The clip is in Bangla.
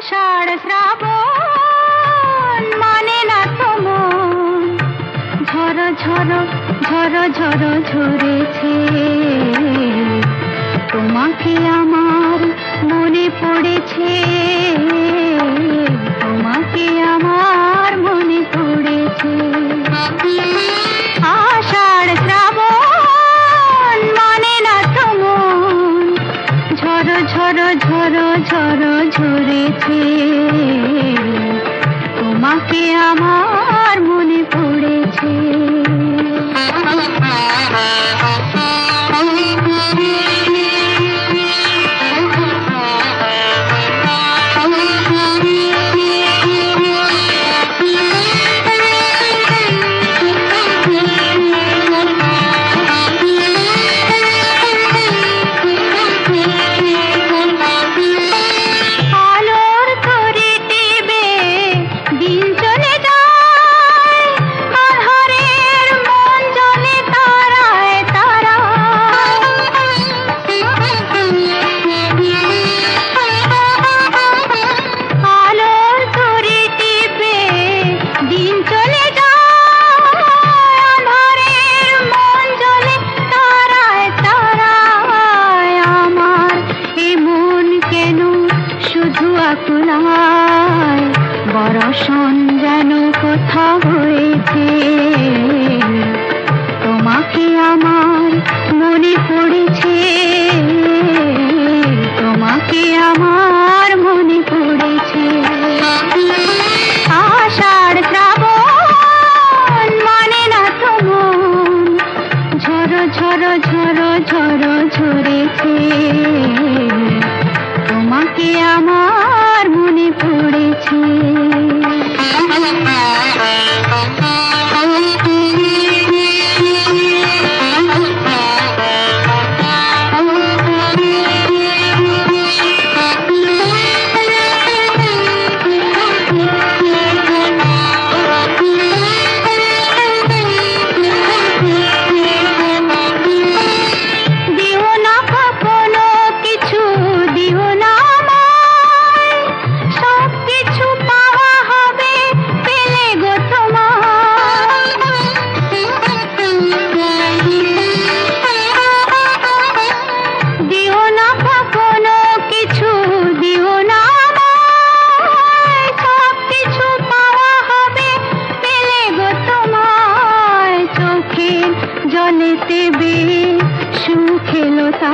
আষাঢ় শ্রাবণ মানে না তো মন ঝড় ঝড় ঝরেছে। তোমাকে আমার ঝরো ঝরো ঝরো ঝরেছে। তোমাকে আমার মনে শাসন যেন কোথা হয়েছে বাড়িতে বেশ সুখেলতা।